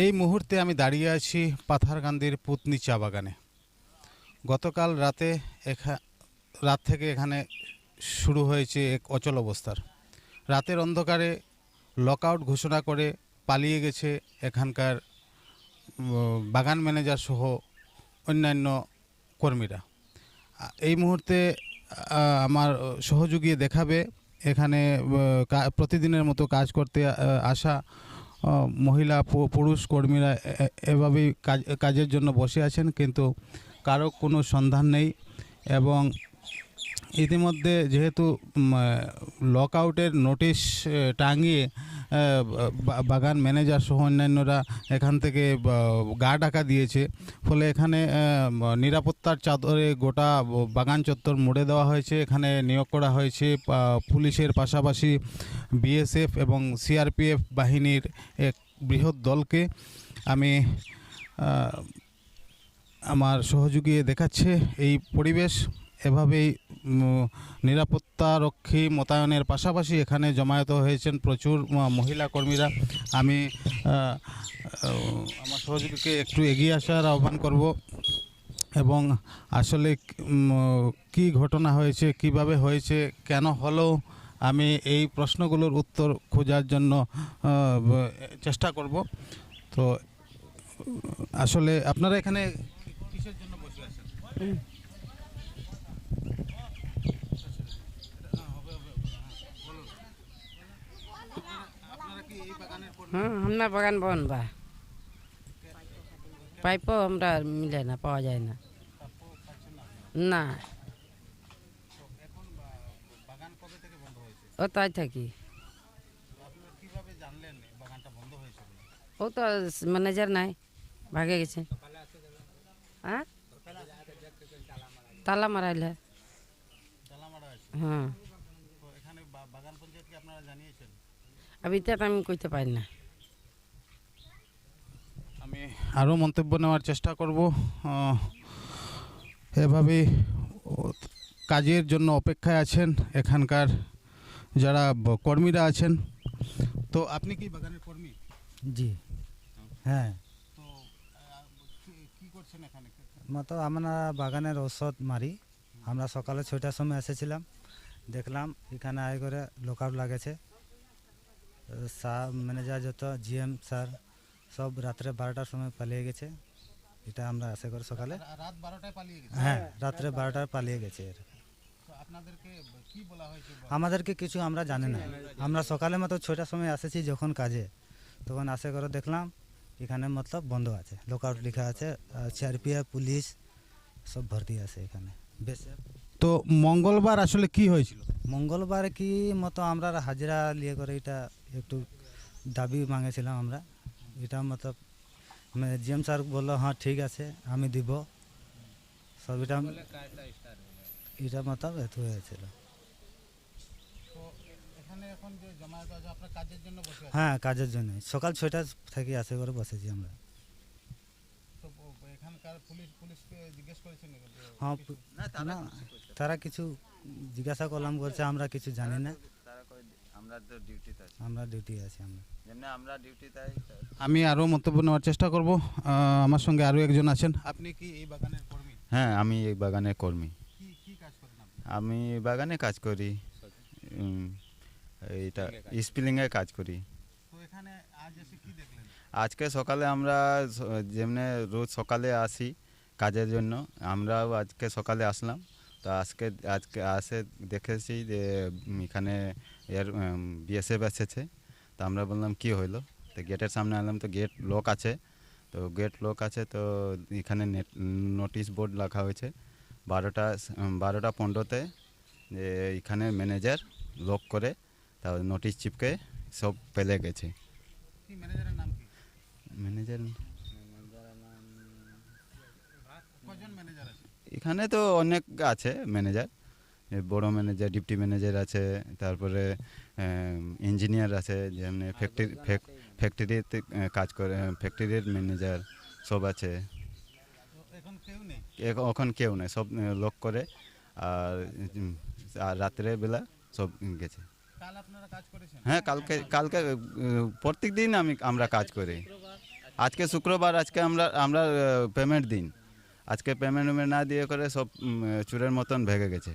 এই মুহূর্তে আমি দাঁড়িয়ে আছি পাথারকান্দির পুতনি চা বাগানে। গতকাল রাতে এখা রাত থেকে এখানে শুরু হয়েছে এক অচল অবস্থার। রাতের অন্ধকারে লকআউট ঘোষণা করে পালিয়ে গেছে এখানকার বাগান ম্যানেজার সহ অন্যান্য কর্মীরা। এই মুহূর্তে আমার সহযোগী দেখাবে। এখানে প্রতিদিনের মতো কাজ করতে আসা মহিলা পুরুষ কর্মীরা এভাবেই কাজ, কাজের জন্য বসে আছেন, কিন্তু কারও কোনো সন্ধান নেই এবং ইতিমধ্যে যেহেতু লক আউটের নোটিশ টাঙিয়ে বাগান ম্যানেজার সহ অন্যান্যরা এখান থেকে গা ডাকা দিয়েছে। ফলে এখানে নিরাপত্তার চাদরে গোটা বাগান চত্বর মুড়ে দেওয়া হয়েছে। এখানে নিয়োগ করা হয়েছে পুলিশের পাশাপাশি বিএসএফ এবং সিআরপিএফ বাহিনীর এক বৃহৎ দলকে আমি আমার সহযোগী দেখাচ্ছে। এই পরিবেশ এভাবেই উম, নিরাপত্তারক্ষী মোতায়েনের পাশাপাশি এখানে জমায়েত হয়েছেন প্রচুর মহিলা কর্মীরা। আমি আমার সহযোগীকে একটু এগিয়ে আসার আহ্বান করব এবং আসলে কি ঘটনা হয়েছে কীভাবে হয়েছে কেন হলো আমি এই প্রশ্নগুলোর উত্তর খোঁজার জন্য চেষ্টা করব। তো আসলে আপনারা এখানে কিসের জন্য বসে আছেন আপনারা কি এই বাগানের কর্মী? হ্যাঁ আমরা বাগান বন বা। পাইপও আমরা মিলে না পাওয়া যায় না। না। ও তাই থাকি? ও তো ম্যানেজার নাই ভাগে গেছে। হ্যাঁ তালা মারাইলে। হ্যাঁ আমি তো আমি কইতে পারি না। আমি আরও মন্তব্য নেওয়ার চেষ্টা করব। ও, কাজের জন্য অপেক্ষায় আছেন এখানকার যারা কর্মীরা আছেন। তো আপনি কি বাগানের কর্মী? জি। হ্যাঁ। তো কি- করছেন এখানে? মতো আমরা বাগানের ঔষধ মারি। আমরা সকালে ছয়টার সময় এসেছিলাম। দেখলাম এখানে আয় করে লোকআউট লাগেছে। স্যার ম্যানেজার যত জিএম স্যার সব রাত্রে বারোটার সময় পালিয়ে গেছে। এটা আমরা আশা করি সকালে। রাত বারোটায় পালিয়ে গেছে। হ্যাঁ রাত্রে বারোটায় পালিয়ে গেছে এর। আমাদেরকে কিছু আমরা জানি না। আমরা সকালে মতো ছয়টার সময় এসেছি যখন কাজে। তখন আশা করে দেখলাম এখানে মতলব বন্ধ আছে। লোকআউট লেখা আছে সিআরপিএফ পুলিশ সব ভর্তি আছে এখানে। বেশ। তো মঙ্গলবার আসলে কি হয়েছিল? মঙ্গলবার কি মতো আমরা হাজিরা নিয়ে করে এটা একটু দাবি মাঙেছিলাম আমরা। এটা মতলব জিএম স্যার বলল হ্যাঁ ঠিক আছে আমি দিব। সব এটা এটা মতলব এত হয়েছিল। তো এখানে এখন যে জমায়েত আছে আপনার কাজের জন্য বসে আছে হ্যাঁ কাজের জন্য সকাল ছয়টা থেকে আসে করে বসেছি আমরা। হ্যাঁ? তারা কিছু জিজ্ঞাসা করলাম বলছে আমরা কিছু জানি না। তারা কই আমরা তো ডিউটিতে আছি। আমরা ডিউটি আছি আমরা। যেমনি আমরা ডিউটিতে আমি আরও মন্তব্য নেওয়ার চেষ্টা করব। আমার সঙ্গে আরও একজন আছেন। আপনি কি এই বাগানের কর্মী? হ্যাঁ আমি এই বাগানের কর্মী। কি কি কাজ করেন আমি বাগানে কাজ করি। এইটা স্পিলিংয়ে কাজ করি। এখানে আজ এসে কি দেখলেন? আজকে সকালে আমরা যেমনি রোজ সকালে আসি কাজের জন্য আমরাও আজকে সকালে আসলাম। তো আজকে আজকে আসে দেখেছি যে এখানে এর বিএসএফ এসেছে। তো আমরা বললাম কি হইল? তো গেটের সামনে আনলাম তো গেট লক আছে। তো গেট লক আছে তো এখানে নেট নোটিশ বোর্ড রাখা হয়েছে। বারোটা বারোটা পনেরোতে যে এখানে ম্যানেজার লক করে তারপর নোটিশ চিপকে সব পেলে গেছে। ম্যানেজার আছে? এখানে তো অনেক আছে ম্যানেজার বড় ম্যানেজার ডিপটি ম্যানেজার আছে তারপরে ইঞ্জিনিয়ার আছে যেমনি ফ্যাক্টরি ফ্যাক্টরিতে কাজ করে ফ্যাক্টরির ম্যানেজার সব আছে। এখন কেউ নেই? সব লোক করে আর আর রাত্রে বেলা সব গেছে। হ্যাঁ কালকে কালকে প্রত্যেক দিন আমি আমরা কাজ করি। আজকে শুক্রবার আজকে আমরা আমরা পেমেন্ট দিন। আজকে পেমেন্ট না দিয়ে করে সব চুরের মতন ভেঙে গেছে।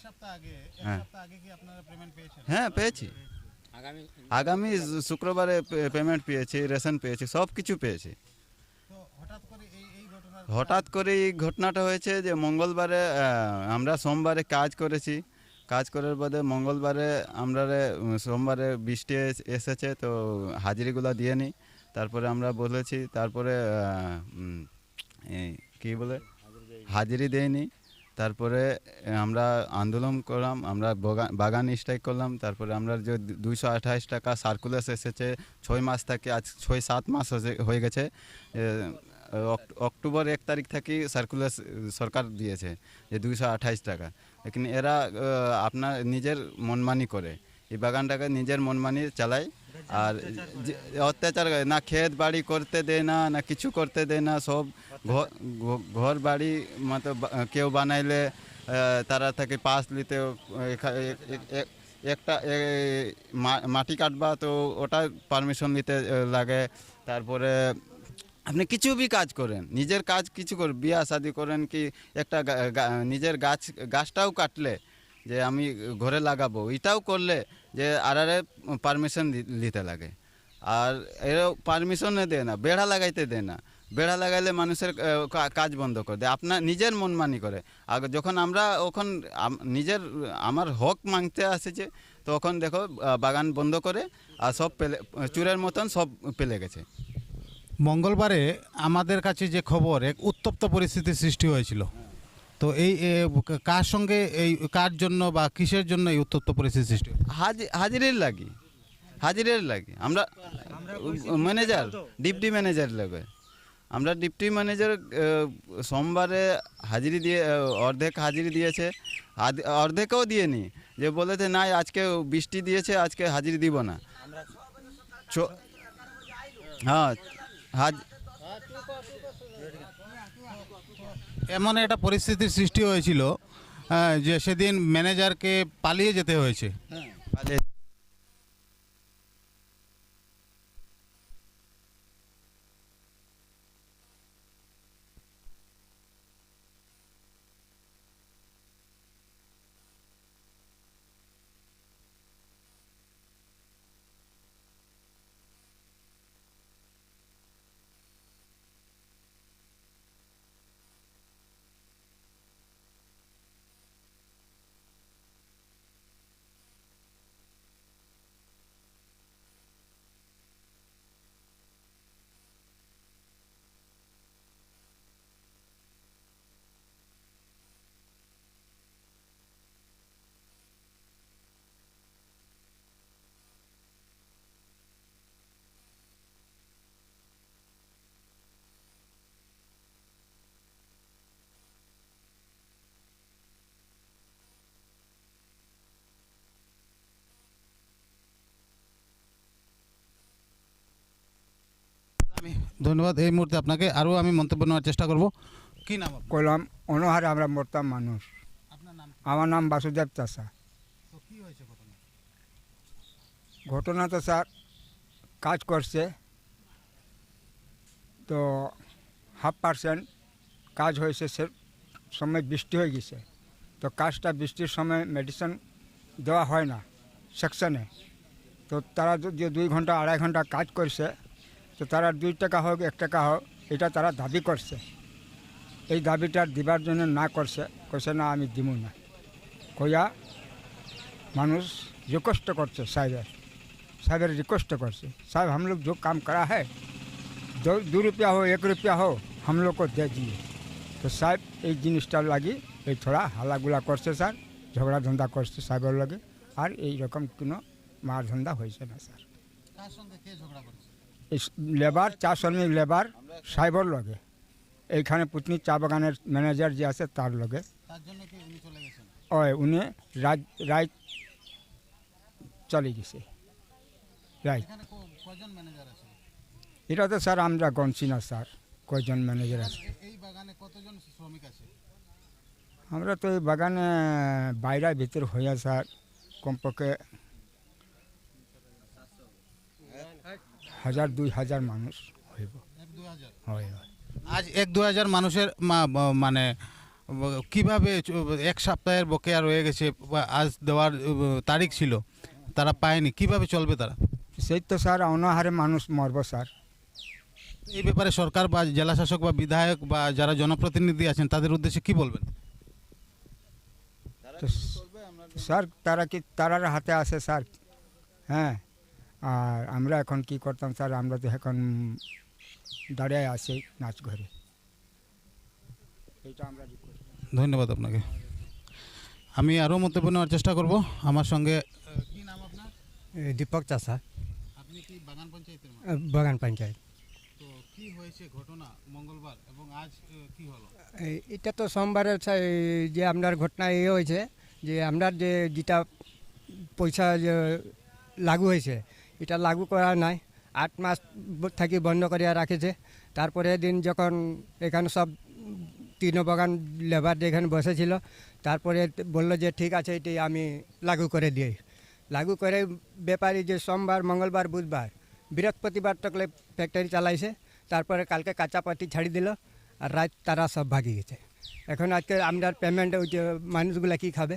হ্যাঁ। সপ্তাহ আগে কি আপনারা পেমেন্ট পেয়েছেন? হ্যাঁ পেয়েছি। আগামী শুক্রবারে পেমেন্ট পেয়েছি রেশন পেয়েছি সব কিছু পেয়েছি হঠাৎ করে এই এই ঘটনার হঠাৎ করে এই ঘটনাটা হয়েছে যে মঙ্গলবারে আমরা সোমবারে কাজ করেছি। কাজ করার বাদে মঙ্গলবারে আমরা সোমবারে বৃষ্টি এসেছে তো হাজিরিগুলো দিয়ে নিই। তারপরে আমরা বলেছি তারপরে কী বলে? হাজিরি দেয়নি তারপরে আমরা আন্দোলন করলাম, আমরা বাগান স্ট্রাইক করলাম, তারপরে আমরা যে দুইশো আঠাশ টাকা সার্কুলাস এসেছে, ছয় মাস থেকে আজ ছয়, সাত মাস হয়ে- গেছে অক্টোবর এক তারিখ থেকে সার্কুলার সরকার দিয়েছে যে দুইশো আঠাইশ টাকা। লেকিন এরা আপনার নিজের মনমানি করে। এই বাগানটাকে নিজের মনমানি চালায় আর অত্যাচার। না ক্ষেত বাড়ি করতে দেয় না না কিছু করতে দেয় না, সব ঘর বাড়ি মতো কেউ বানাইলে তারা থেকে পাশ নিতে একটা মাটি কাটবা, তো ওটা পারমিশন নিতে লাগে তারপরে আপনি কিছু বি কাজ করেন, নিজের কাজ কিছু করেন বিয়া শাদি করেন কি, একটা নিজের গাছ, গাছটাও কাটলে, যে আমি ঘরে লাগাবো, এটাও করলে যে আরারে পারমিশন নিতে লাগে। আর এরাও পারমিশনে দেয় না, বেড়া লাগাইতে দেয় না। বেড়া লাগাইলে মানুষের কাজ বন্ধ করে দেয়। আপনার নিজের মনমানি করে। আর যখন আমরা ওখন নিজের, আমার হক মাংতে আসেছে তখন দেখো বাগান বন্ধ করে, আর সব পেলে, চুরের মতন সব পেলে গেছে। মঙ্গলবারে আমাদের কাছে যে খবর, এক উত্তপ্ত পরিস্থিতির সৃষ্টি হয়েছিল। তো এই কার সঙ্গে এই, কার জন্য বা কিসের জন্য এই উত্তপ্ত পরিস্থিতি সৃষ্টি? হাজিরের লাগি হাজিরের লাগি। আমরা ম্যানেজার, ডিপটি ম্যানেজার লাগে আমরা ডিপটি ম্যানেজার সোমবারে হাজিরি দিয়ে অর্ধেক হাজিরি দিয়েছে। অর্ধেকও দিয়েনি। যে বলেছে, না, আজকে বৃষ্টি দিয়েছে, আজকে হাজিরি দিব না। হ্যাঁ হাজ এমন একটা পরিস্থিতির সৃষ্টি হয়েছিল যে সেদিন ম্যানেজারকে পালিয়ে যেতে হয়েছে। আমি ধন্যবাদ। এই মুহূর্তে আপনাকে আরও আমি মন্তব্য নেওয়ার চেষ্টা করব। কি নাম? কলম অনহারে আমরা মরতাম মানুষ। আপনার নাম আমার নাম বাসুদেব চাষা। ঘটনা তো স্যার কাজ করছে। তো হাফ পার্সেন্ট কাজ হয়েছে সে সময় বৃষ্টি হয়ে গেছে। তো কাজটা বৃষ্টির সময় মেডিসিন দেওয়া হয় না সেকশনে। তো তারা যদি দুই ঘণ্টা আড়াই ঘণ্টা কাজ করছে তো তারা দুই টাকা হোক এক টাকা হোক এটা তারা দাবি করছে এই দাবিটা দিবার জন্য না করছে কইছে না আমি দিব না কইয়া মানুষ रिक्वेस्ट करते साहब साहब रिक्वेस्ट करते साहब हम लोग जो काम करा है दो दो रुपया हो एक रुपया हो हम लोग को दे दिए তো সাহেব এই জিনিসটা লাগি এই থোড়া হালাগুলা করছে স্যার ঝগড়া ধন্দা করছে সাহেবের লগে আর এই রকম কোনো মার ধন্দা হয়েছে না স্যার কার সঙ্গে কে ঝগড়া করেছে এই লেবার চা শ্রমিক লেবার সাহেবের লগে। এইখানে পুতনি চা বাগানের ম্যানেজার যে আছে তার লগে। ওই উনি রাত রাত চলে গেছে। রাইট। এটা তো স্যার আমরা গণছি না স্যার কয়জন ম্যানেজার আছে? আমরা তো এই বাগানে বাইরে ভিতর হইয়া স্যার কমপক্ষে হাজার দুই হাজার মানুষ হইব। হয় হয়। আজ এক দু হাজার মানুষের মানে কীভাবে এক সপ্তাহের বকেয়া রয়ে গেছে আজ দেওয়ার তারিখ ছিল তারা পায়নি কীভাবে চলবে তারা? সেই তো স্যার অনাহারে মানুষ মরব স্যার। এই ব্যাপারে সরকার বা জেলা শাসক বা বিধায়ক বা যারা জনপ্রতিনিধি আছেন তাদের উদ্দেশ্যে কি বলবেন? স্যার তারা কি তারার হাতে আছে স্যার? হ্যাঁ। আর আমরা এখন কি করতাম স্যার? আমরা তো এখন দাঁড়িয়ে আছি নাচ ঘরে। এইটা আমরা ধন্যবাদ আপনাকে। আমি আরও মন্তব্য নেওয়ার চেষ্টা করব। আমার সঙ্গে কি নাম আপনার? দীপক চাষা। আপনি কি বাগান পঞ্চায়েতের বাগান পঞ্চায়েত। তো কি হয়েছে ঘটনা মঙ্গলবার এবং আজ কি হলো? এটা তো সোমবারে ছা- যে আপনার ঘটনা এই হয়েছে যে আপনার যে যেটা পয়সা যে লাগু হয়েছে এটা লাগু করা নাই। আট মাস থাকি বন্ধ করিয়া রাখেছে। তারপরে দিন যখন এখানে সব তিন বাগান লেবার এখানে বসেছিল, তারপরে বলল যে, ঠিক আছে, এটি আমি লাগু করে দিই। লাগু করে ব্যাপারী যে সোমবার, মঙ্গলবার, বুধবার, বৃহস্পতিবার তকলে ফ্যাক্টরি চালাইছে। তারপরে কালকে কাঁচা পাতি ছাড়ি দিল আর রাত তারা সব ভাগি গেছে এখন আজকে আমরার পেমেন্ট ওই যে মানুষগুলা কি খাবে?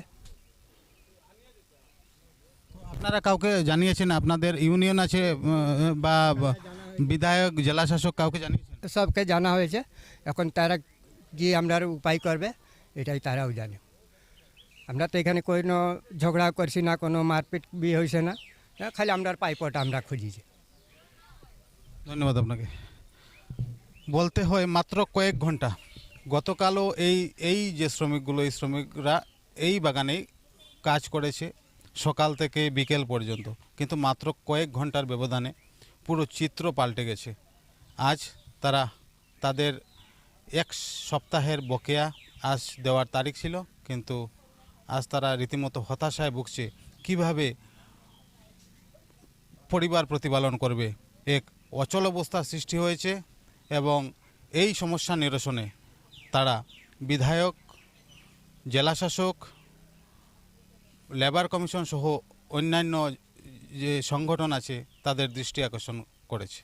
আপনারা কাউকে জানিয়েছেন? আপনাদের ইউনিয়ন আছে বা বিধায়ক জেলা শাসক কাউকে জানিয়েছেন? সবকে জানা হয়েছে। এখন তারা কি আমরার উপায় করবে এটাই তারাও জানে। আমরা তো এখানে কোনো ঝগড়া করছি না কোনো মারপিট বি হয়েছে না। হ্যাঁ, খালি আমরার পাইপটা আমরা খুঁজিছি। ধন্যবাদ আপনাকে। বলতে হয় মাত্র কয়েক ঘণ্টা। গতকালও এই এই যে শ্রমিকগুলো এই শ্রমিকরা এই বাগানেই কাজ করেছে। সকাল থেকে বিকেল পর্যন্ত। কিন্তু মাত্র কয়েক ঘণ্টার ব্যবধানে পুরো চিত্র পাল্টে গেছে। আজ তারা তাদের এক সপ্তাহের বকেয়া আজ দেওয়ার তারিখ ছিল, কিন্তু আজ তারা রীতিমতো হতাশায় ভুগছে, কীভাবে পরিবার প্রতিপালন করবে? এক অচল অবস্থার সৃষ্টি হয়েছে এবং এই সমস্যা নিরসনে তারা বিধায়ক, জেলাশাসক লেবার কমিশন সহ অন্যান্য যে সংগঠন আছে তাদের দৃষ্টি আকর্ষণ করেছে।